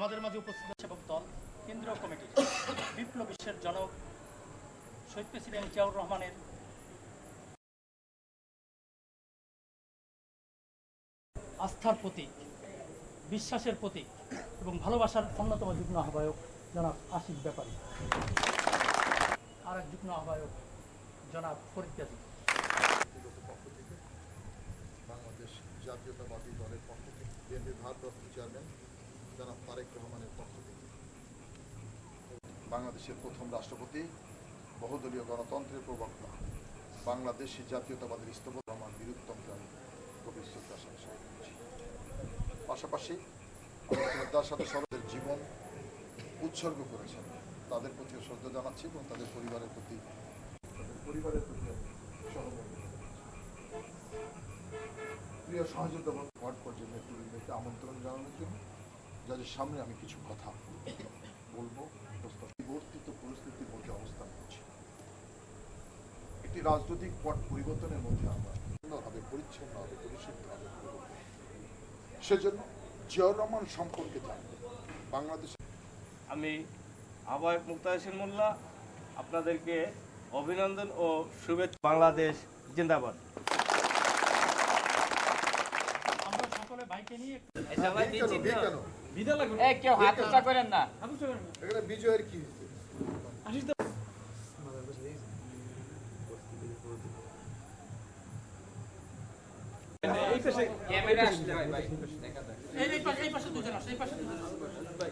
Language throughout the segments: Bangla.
আমাদের মাঝে উপস্থিত সেবক দল, কেন্দ্রীয় কমিটির বিপ্লব জনক শহীদ প্রেসিডেন্ট জিয়াউর রহমানের আস্থার প্রতীক, বিশ্বাসের প্রতীক এবং ভালোবাসার অন্যতম যুগ্ম আহ্বায়ক জনাব আশিক ব্যাপারী। আর এক যুগ্ম আহ্বায়ক জনাব ফরিদ গাজী। বাংলাদেশ জাতীয়তাবাদী দলের পক্ষ থেকে বিএনপির ভারপ্রাপ্ত চেয়ারম্যান জনাব তারেক রহমানের পক্ষ থেকে। বাংলাদেশের প্রথম রাষ্ট্রপতি, বহুদলীয় গণতন্ত্রের প্রবক্তা, বাংলাদেশি জাতীয়তাবাদের ইস্তফ রহমান বীরুত্তমকে আমি গভীর শ্রদ্ধা স্মরণ করছি পাশাপাশি শ্রদ্ধার সাথে সবাই জীবন উৎসর্গ করেছেন। তাদের প্রতি শ্রদ্ধা জানাচ্ছি এবং তাদের পরিবারের প্রতি পরিবারের প্রতি। প্রিয় সহযোগিতা ওয়ার্ড পর্যায়ে নেতৃবৃন্দকে আমন্ত্রণ জানানোর জন্য যাদের সামনে আমি কিছু কথা বলব। পরিবর্তিত পরিস্থিতির মধ্যে অবস্থান করছি। একটি রাজনৈতিক পট পরিবর্তনের মধ্যে আমরা সুন্দরভাবে পরিচ্ছন্নভাবে পরিশুদ্ধভাবে সেজন্য জিয়াউর রহমান সম্পর্কে জানব। বাংলাদেশ আমি আহ্বায়ক মুক্তা হোসেন মোল্লা আপনাদেরকে অভিনন্দন ও শুভেচ্ছা। বাংলাদেশ জিন্দাবাদ। আমরা সকলে বাইকে নিয়ে কেউ হাত করেন না। বিজয়ের কি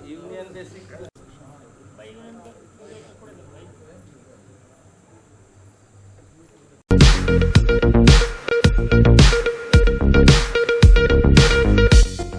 ইউনিয়ন বেসিক ইউনিয়ন